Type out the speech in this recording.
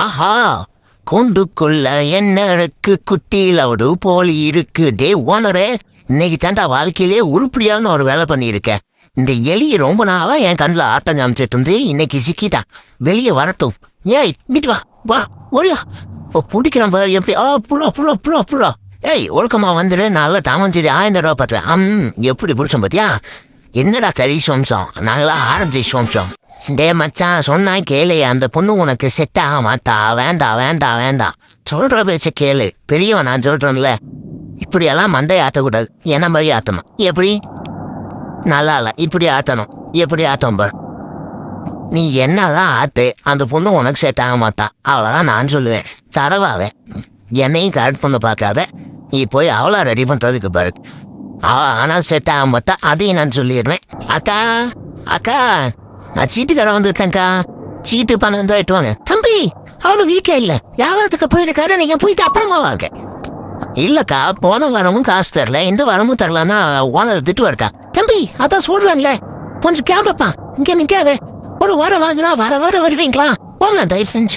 ஆஹா கூண்டுக்குள்ள என்ன இருக்கு அவடு போலி இருக்கு. டே ஓனரே இன்னைக்கு தாண்டா வாழ்க்கையிலே உருப்படியான ஒரு வேலை பண்ணியிருக்க. இந்த எலி ரொம்ப நாளா என் கண்ணில் ஆட்டம் காமிச்சிட்டு இருந்து இன்னைக்கு சிக்கிட்டா. வெளியே வரட்டும். ஏய் வீட்டு வா வா ஒழியா ஓ பிடிக்கிறான் பாரு எப்படி? ஆ புழா புழா புழா புழா ஏய் ஒழுக்கமாக வந்துடு நல்லா தாமஞ்சேரி ஆயிரம் ரூபா பார்த்துவேன் அம் எப்படி பிடிச்சோம் பாத்தியா? என்னடா தரி சோம்சம்? நல்லா ஆரஞ்சு சோம்சம். டே மச்சான் சொன்னா கேளு அந்த பொண்ணு உனக்கு செட் ஆக மாட்டா. வேண்டாம் வேண்டாம் வேண்டாம் சொல்ற பேச்ச கேளு. பெரியவன் நான் சொல்றேன்ல. இப்படியெல்லாம் மண்டை ஆட்டக்கூடாது. என்ன மாதிரி ஆற்றணும் எப்படி? நல்லா இல்லை. இப்படி ஆட்டணும். எப்படி ஆட்டம் பார்? நீ என்னதான் ஆட்டு அந்த பொண்ணு உனக்கு செட் ஆக மாட்டா. அவ்வளோதான் நான் சொல்லுவேன். தரவாவே என்னையும் கரெக்ட் பண்ண பார்க்காத. நீ போய் அவ்வளோ ரெடி பண்ணுறதுக்கு பாரு. அவ ஆனால் செட் ஆக மாட்டா. அதையும் நான் சொல்லிடுவேன் அக்கா அக்கா. நான் சீட்டுக்காரன் வந்திருக்கேன்க்கா. சீட்டு பணம் தான் எட்டுவாங்க தம்பி அவரு வீட்டில் இல்லை. வியாபாரத்துக்கு போயிருக்காரு நீங்கள் போயிட்டு அப்புறமா வாங்க. இல்லைக்கா போன வாரமும் காசு தரல. இந்த வாரமும் தரலன்னா ஓனர் திட்டு இருக்கா தம்பி அதான் சொல்கிறேன்ல கொஞ்சம் கேப்பப்பா இங்கே நிக்காத. ஒரு வாரம் வாங்கினா வர வர வருவீங்களா? போங்க தயவு செஞ்சு.